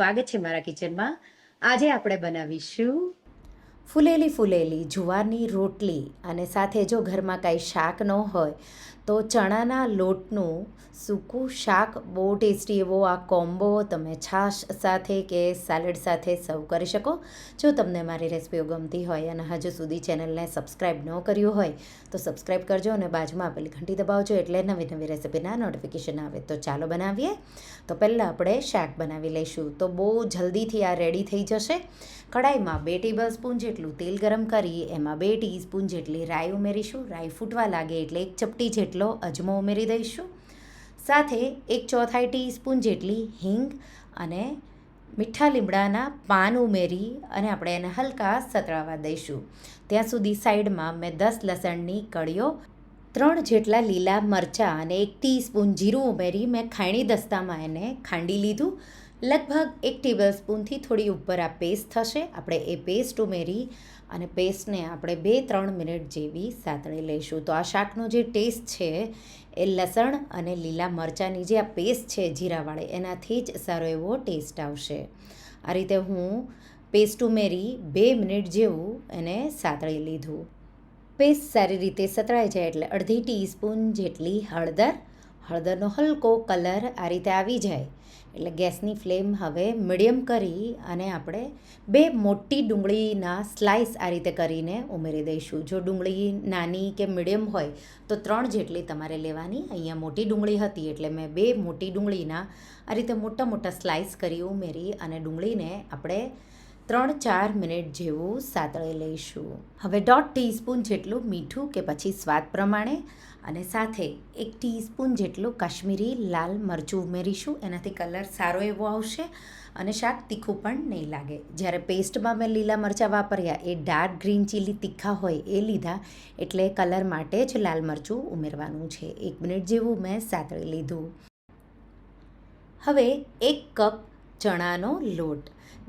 સ્વાગત છે મારા કિચનમાં. આજે આપણે બનાવીશું ફૂલેલી ફૂલેલી જુવારની રોટલી અને સાથે જો ઘરમાં કાંઈ શાક ન હોય તો ચણાના લોટનું સૂકું શાક, બહુ ટેસ્ટી એવો આ કોમ્બો તમે છાશ સાથે કે સેલેડ સાથે સર્વ કરી શકો. જો તમને મારી રેસિપીઓ ગમતી હોય અને હજુ સુધી ચેનલને સબસ્ક્રાઈબ ન કર્યું હોય, તો સબસ્ક્રાઈબ કરજો અને બાજુમાં આપેલી ઘંટી દબાવજો એટલે નવી નવી રેસિપીના નોટિફિકેશન આવે. તો ચાલો બનાવીએ. તો પહેલાં આપણે શાક બનાવી લઈશું. તો બહુ જલ્દીથી આ રેડી થઈ જશે. કડાઈમાં બે ટેબલ સ્પૂન જેટલું તેલ ગરમ કરી, એમાં બે ટીસ્પૂન જેટલી રાઈ ઉમેરીશું. રાઈ ફૂટવા લાગે એટલે એક ચપટી જેટલો અજમો ઉમેરી દઈશું. સાથે એક ચોથાઈ ટીસ્પૂન જેટલી હિંગ અને મીઠા લીમડાના પાન ઉમેરી અને આપણે એને હલકા સતળાવા દઈશું. ત્યાં સુધી સાઈડમાં મેં દસ લસણની કળીઓ, ત્રણ જેટલા લીલા મરચાં અને એક ટીસ્પૂન જીરું ઉમેરી મેં ખાણી દસ્તામાં એને ખાંડી લીધું. લગભગ એક ટેબલ સ્પૂનથી થોડી ઉપર આ પેસ્ટ થશે. આપણે એ પેસ્ટ ઉમેરી અને પેસ્ટને આપણે બે ત્રણ મિનિટ જેવી સાતળી લઈશું. તો આ શાકનો જે ટેસ્ટ છે એ લસણ અને લીલા મરચાંની જે આ પેસ્ટ છે જીરાવાળી, એનાથી જ સારો એવો ટેસ્ટ આવશે. આ રીતે હું પેસ્ટ ઉમેરી બે મિનિટ જેવું એને સાતળી લીધું. પેસ્ટ સારી રીતે સતળાઈ જાય એટલે અડધી ટીસ્પૂન જેટલી હળદર હળદરનો હલકો કલર આ રીતે આવી જાય. એટલે ગેસની ફ્લેમ હવે મીડિયમ કરી અને આપણે બે મોટી ડુંગળીના સ્લાઇસ આ રીતે કરીને ઉમેરી દઈશું. જો ડુંગળી નાની કે મીડિયમ હોય, તો ત્રણ જેટલી તમારે લેવાની. અહીંયા મોટી ડુંગળી હતી, એટલે મેં બે મોટી ડુંગળીના આ રીતે મોટા મોટા સ્લાઇસ કરી ઉમેરી અને ડુંગળીને આપણે ત્રણ ચાર મિનિટ જેવું સાતળી લઈશું. હવે દોઢ ટીસ્પૂન જેટલું મીઠું કે પછી સ્વાદ પ્રમાણે અને સાથે એક ટીસ્પૂન જેટલું કાશ્મીરી લાલ મરચું ઉમેરીશું. એનાથી કલર સારો એવો આવશે અને શાક તીખું પણ નહીં લાગે. જ્યારે પેસ્ટમાં મેં લીલા મરચાં વાપર્યા, એ ડાર્ક ગ્રીન ચીલી તીખા હોય એ લીધા, એટલે કલર માટે જ લાલ મરચું ઉમેરવાનું છે. એક મિનિટ જેવું મેં સાતળી લીધું. હવે એક કપ ચણાનો લોટ.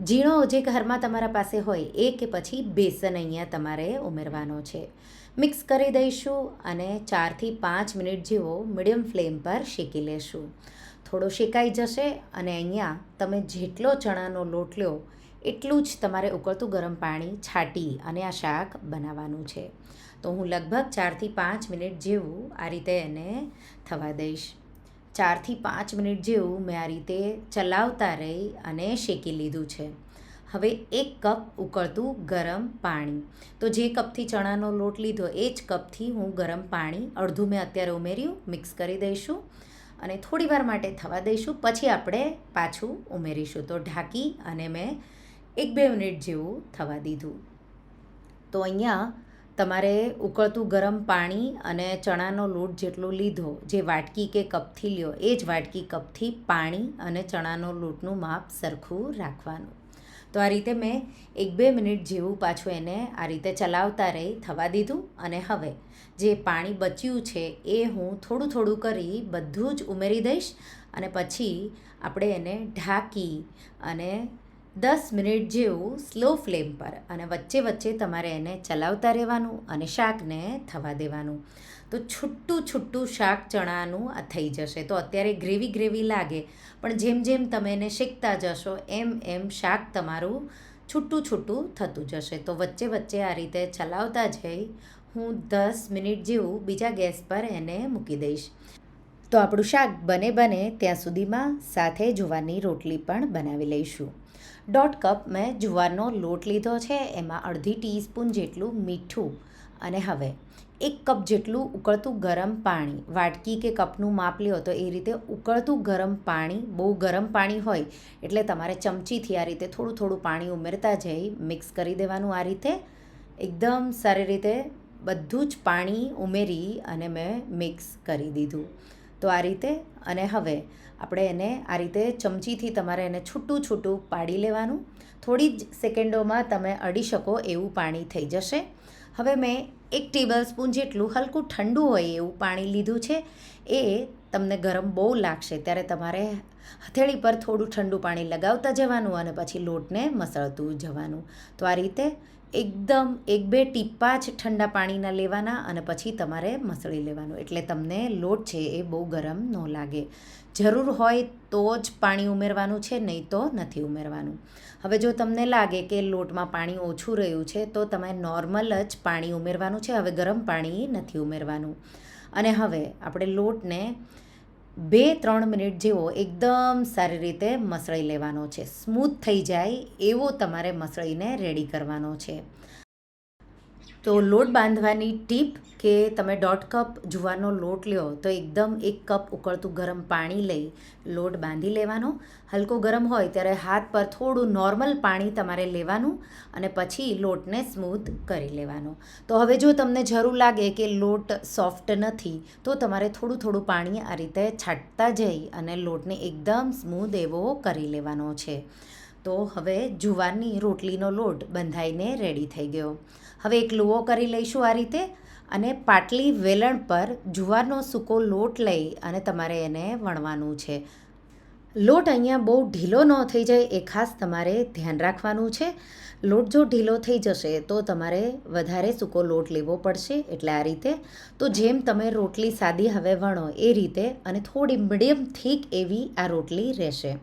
ઝીણો જે ઘરમાં તમારા પાસે હોય એ કે પછી બેસન અહીંયા તમારે ઉમેરવાનો છે. મિક્સ કરી દઈશું અને ચારથી પાંચ મિનિટ જેવો મીડિયમ ફ્લેમ પર શેકી લેશું. થોડો શેકાઈ જશે અને અહીંયા તમે જેટલો ચણાનો લોટ લ્યો એટલું જ તમારે ઉકળતું ગરમ પાણી છાંટી અને આ શાક બનાવવાનું છે. તો હું લગભગ ચારથી પાંચ મિનિટ જેવું આ રીતે એને થવા દઈશ. ચારથી પાંચ મિનિટ જેવું મેં આ રીતે ચલાવતા રહી અને શેકી લીધું છે. હવે એક કપ ઉકળતું ગરમ પાણી. તો જે કપથી ચણાનો લોટ લીધો, એ જ કપથી હું ગરમ પાણી અડધું મેં અત્યારે ઉમેર્યું, મિક્સ કરી દઈશું અને થોડીવાર માટે થવા દઈશું, પછી આપણે પાછું ઉમેરીશું. તો ઢાંકી અને મેં એક બે મિનિટ જેવું થવા દીધું. તો અહીંયા તમારે ઉકળતું ગરમ પાણી અને ચણાનો લોટ જેટલો લીધો, જે વાટકી કે કપથી લ્યો, એ જ વાટકી કપથી પાણી અને ચણાનો લોટનું માપ સરખું રાખવાનું. તો આ રીતે મેં એક બે મિનિટ જેવું પાછું એને આ રીતે ચલાવતા રહી, થવા દીધું અને હવે જે પાણી બચ્યું છે એ હું થોડું થોડું કરી બધું જ ઉમેરી દઈશ અને પછી આપણે એને ઢાંકી અને દસ મિનિટ જેવું સ્લો ફ્લેમ પર અને વચ્ચે વચ્ચે તમારે એને ચલાવતા રહેવાનું અને શાકને થવા દેવાનું. તો છૂટું છૂટું શાક ચણાનું આ થઈ જશે. તો અત્યારે ગ્રેવી ગ્રેવી લાગે, પણ જેમ જેમ તમે એને શેકતા જશો, એમ એમ શાક તમારું છૂટું છૂટું થતું જશે. તો વચ્ચે વચ્ચે આ રીતે ચલાવતા જઈ હું દસ મિનિટ જેવું બીજા ગેસ પર એને મૂકી દઈશ. તો આપણું શાક બને બને ત્યાં સુધીમાં સાથે જુવારની રોટલી પણ બનાવી લઈશું. દોઢ કપ મેં જુવારનો લોટ લીધો છે, એમાં અડધી ટીસ્પૂન જેટલું મીઠું અને હવે એક કપ જેટલું ઉકળતું ગરમ પાણી, વાટકી કે કપનું માપ લ્યો તો એ રીતે ઉકળતું ગરમ પાણી, બહુ ગરમ પાણી હોય એટલે તમારે ચમચીથી આ રીતે થોડું થોડું પાણી ઉમેરતા જઈ મિક્સ કરી દેવાનું આ રીતે. એકદમ સારી રીતે બધું જ પાણી ઉમેરી અને મેં મિક્સ કરી દીધું. તો આ રીતે અને હવે આપણે એને આ રીતે ચમચીથી તમારે એને છૂટું છૂટું પાડી લેવાનું. થોડી જ સેકન્ડોમાં તમે અડી શકો એવું પાણી થઈ જશે. હવે મેં એક ટેબલ સ્પૂન જેટલું હલકું ઠંડુ હોય એવું પાણી લીધું છે. એ તમને ગરમ બહુ લાગશે. ત્યારે તમારે હથેળી પર થોડું ઠંડુ પાણી લગાવતા જવાનું અને પછી લોટને મસળતું જવાનું. તો આ રીતે એકદમ એક બે ટીપા જ ઠંડા પાણીના લેવાના અને પછી તમારે મસળી લેવાનું. એટલે તમને લોટ છે એ બહુ ગરમ ન લાગે. જરૂર હોય તો જ પાણી ઉમેરવાનું છે, નહીં તો નથી ઉમેરવાનું. હવે જો તમને લાગે કે લોટમાં પાણી ઓછું રહ્યું છે, તો તમારે નોર્મલ જ પાણી ઉમેરવાનું છે. હવે ગરમ પાણી નથી ઉમેરવાનું. અને હવે આપણે લોટને બે ત્રણ મિનિટ જેવો એકદમ સારી રીતે મસળી લેવાનો છે. સ્મૂથ થઈ જાય એવો તમારે મસળીને રેડી કરવાનો છે. તો લોટ બાંધવાની ટીપ કે તમે દોઢ કપ જુવારનો લોટ લ્યો તો એકદમ એક કપ ઉકળતું ગરમ પાણી લઈ લોટ બાંધી લેવાનો. હલકો ગરમ હોય ત્યારે હાથ પર થોડું નોર્મલ પાણી તમારે લેવાનું અને પછી લોટને સ્મૂથ કરી લેવાનો. તો હવે જો તમને જરૂર લાગે કે લોટ સોફ્ટ નથી તો તમારે થોડું થોડું પાણી આ રીતે છાંટતા જઈ અને લોટને એકદમ સ્મૂધ એવો કરી લેવાનો છે. તો હવે જુવારની રોટલીનો લોટ બંધાઈને રેડી થઈ ગયો. હવે એક લુઓ કરી લઈશું આ રીતે અને પાટલી વેલણ પર જુવારનો સૂકો લોટ લઈ અને તમારે એને વણવાનું છે. લોટ અહીંયા બહુ ઢીલો ન થઈ જાય એ ખાસ તમારે ધ્યાન રાખવાનું છે. લોટ જો ઢીલો થઈ જશે તો તમારે વધારે સૂકો લોટ લેવો પડશે એટલે આ રીતે. તો જેમ તમે રોટલી સાદી હવે વણો એ રીતે અને થોડી મીડિયમ, થીક એવી આ રોટલી રહેશે.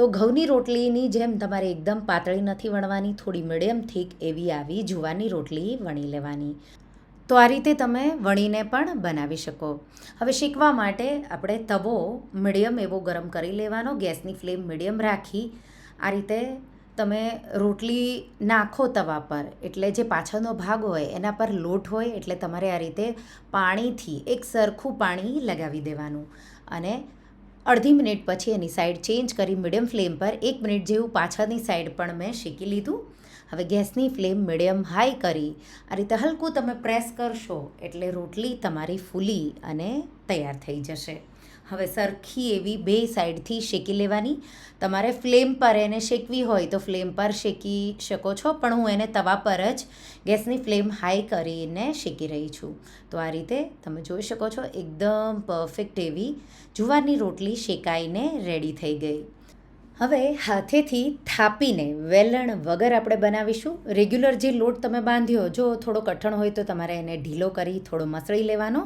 તો ઘઉંની રોટલીની જેમ તમારે એકદમ પાતળી નથી વણવાની, થોડી મીડિયમ થીક એવી આવી જુવાની રોટલી વણી લેવાની. તો આ રીતે તમે વણીને પણ બનાવી શકો. હવે શીખવા માટે આપણે તવો મીડિયમ એવો ગરમ કરી લેવાનો, ગેસની ફ્લેમ મીડિયમ રાખી. આ રીતે તમે રોટલી નાખો તવા પર, એટલે જે પાછળનો ભાગ હોય એના પર લોટ હોય, એટલે તમારે આ રીતે પાણીથી એક સરખું પાણી લગાવી દેવાનું. અને અડધી મિનિટ પછી એની સાઈડ ચેન્જ કરી મીડિયમ ફ્લેમ પર એક મિનિટ જેવું પાછળની સાઈડ પણ મેં શેકી લીધું. હવે ગેસની ફ્લેમ મીડિયમ હાઈ કરી. આ રીતે હલકું તમે પ્રેસ કરશો એટલે રોટલી તમારી ફૂલી અને તૈયાર થઈ જશે. હવે સરખી એવી બે સાઈડથી શેકી લેવાની. તમારે ફ્લેમ પર એને શેકવી હોય તો ફ્લેમ પર શેકી શકો છો, પણ હું એને તવા પર જ ગેસની ફ્લેમ હાઈ કરીને શેકી રહી છું. તો આ રીતે તમે જોઈ શકો છો, એકદમ પરફેક્ટ એવી જુવારની રોટલી શેકાઈને રેડી થઈ ગઈ. હવે હાથેથી થાપીને વેલણ વગર આપણે બનાવીશું. રેગ્યુલર જે લોટ તમે બાંધ્યો, જો થોડો કઠણ હોય તો તમારે એને ઢીલો કરી, થોડો મસળી લેવાનો.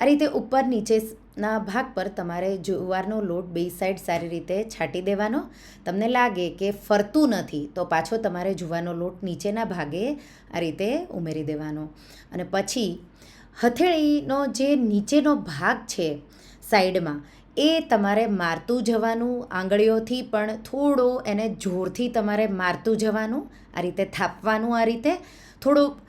આ રીતે ઉપર નીચેના ભાગ પર તમારે જુવારનો લોટ બે સાઈડ સારી રીતે છાંટી દેવાનો. તમને લાગે કે ફરતું નથી, તો પાછો તમારે જુવારનો લોટ નીચેના ભાગે આ રીતે ઉમેરી દેવાનો. અને પછી હથેળીનો જે નીચેનો ભાગ છે સાઈડમાં, એ તમારે મારતું જવાનું, આંગળીઓથી પણ થોડો એને જોરથી તમારે મારતું જવાનું, આ રીતે થાપવાનું આ રીતે. થોડું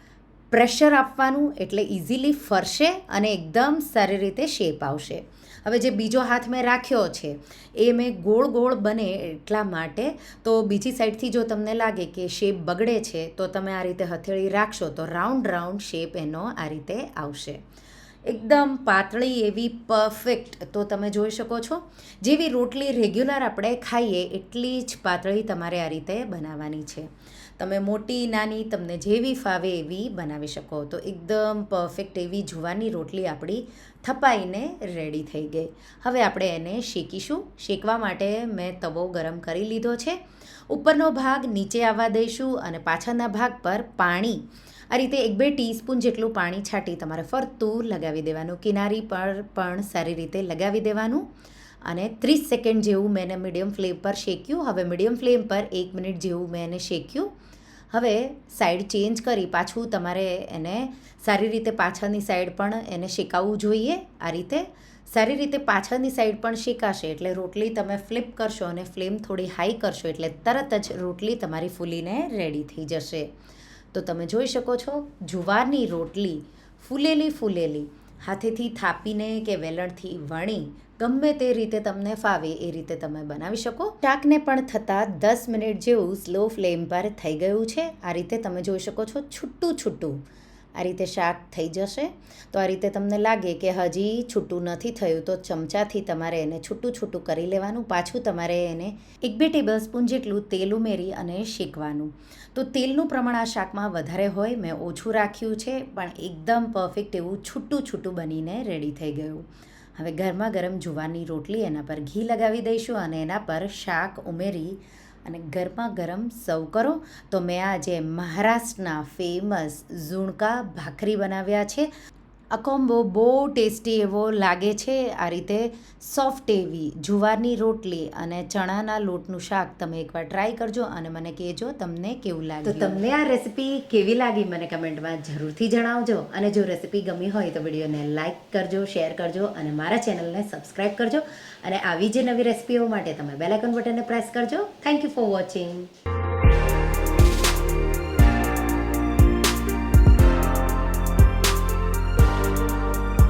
પ્રેશર આપવાનું એટલે ઇઝીલી ફરશે અને એકદમ સારી રીતે શેપ આવશે. હવે જે બીજો હાથ મેં રાખ્યો છે, એ મેં ગોળ ગોળ બને એટલા માટે, તો બીજી સાઈડથી જો તમને લાગે કે શેપ બગડે છે, તો તમે આ રીતે હથેળી રાખશો તો રાઉન્ડ રાઉન્ડ શેપ એનો આ રીતે આવશે. એકદમ પાતળી એવી પરફેક્ટ તો તમે જોઈ શકો છો. જેવી રોટલી રેગ્યુલર આપણે ખાઈએ, એટલી જ પાતળી તમારે આ રીતે બનાવવાની છે. તમે મોટી, નાની, તમને જેવી ફાવે એવી બનાવી શકો. તો એકદમ પરફેક્ટ એવી જુવાની રોટલી આપણી થપાઈને રેડી થઈ ગઈ. હવે આપણે એને શેકીશું. શેકવા માટે મેં તવો ગરમ કરી લીધો છે. ઉપરનો ભાગ નીચે આવવા દઈશું અને પાછળના ભાગ પર પાણી. આ રીતે એક બે ટીસ્પૂન જેટલું પાણી છાંટી તમારે ફરતું લગાવી દેવાનું. કિનારી પર પણ સારી રીતે લગાવી દેવાનું. અને ત્રીસ સેકન્ડ જેવું મેં એને મીડિયમ ફ્લેમ પર શેક્યું. હવે મીડિયમ ફ્લેમ પર એક મિનિટ જેવું મેં એને શેક્યું. હવે સાઈડ ચેન્જ કરી પાછું તમારે એને સારી રીતે પાછળની સાઈડ પણ એને શેકાવવું જોઈએ. આ રીતે સારી રીતે પાછળની સાઈડ પણ શેકાશે એટલે રોટલી તમે ફ્લિપ કરશો અને ફ્લેમ થોડી હાઈ કરશો એટલે તરત જ રોટલી તમારી ફૂલીને રેડી થઈ જશે. તો તમે જોઈ શકો છો, જુવારની રોટલી ફૂલેલી ફૂલેલી, હાથેથી થાપીને કે વેલણથી વણી ગમે તે રીતે તમને ફાવે એ રીતે તમે બનાવી શકો. શાકને પણ થતાં દસ મિનિટ જેવું સ્લો ફ્લેમ પર થઈ ગયું છે. આ રીતે તમે જોઈ શકો છો છૂટું છૂટું આ રીતે શાક થઈ જશે. તો આ રીતે તમને લાગે કે હજી છૂટું નથી થયું તો ચમચાથી તમારે એને છૂટું છૂટું કરી લેવાનું, પાછું તમારે એને એક બે ટેબલ સ્પૂન જેટલું તેલ ઉમેરી અને શેકવાનું. તો તેલનું પ્રમાણ આ શાકમાં વધારે હોય, મેં ઓછું રાખ્યું છે, પણ એકદમ પરફેક્ટ એવું છૂટું છૂટું બનીને રેડી થઈ ગયું. હવે ગરમા ગરમ જુવારની રોટલી એના પર ઘી લગાવી દઈશું અને એના પર શાક ઉમેરી અને ગરમા ગરમ સર્વ કરો. તો મેં આજે મહારાષ્ટ્રના ફેમસ ઝુણકા ભાખરી બનાવ્યા છે. આ કોમ્બો બહુ ટેસ્ટી એવો લાગે છે. આ રીતે સોફ્ટ એવી જુવારની રોટલી અને ચણાના લોટનું શાક તમે એકવાર ટ્રાય કરજો અને મને કહેજો તમને કેવું લાગે તો તમને આ રેસીપી કેવી લાગી મને કમેન્ટમાં જરૂરથી જણાવજો. અને જો રેસીપી ગમી હોય તો વિડીયોને લાઇક કરજો, શેર કરજો અને મારા ચેનલને સબસ્ક્રાઈબ કરજો. અને આવી જે નવી રેસીપીઓ માટે તમે બેલાઇકન બટનને પ્રેસ કરજો. Thank you for watching.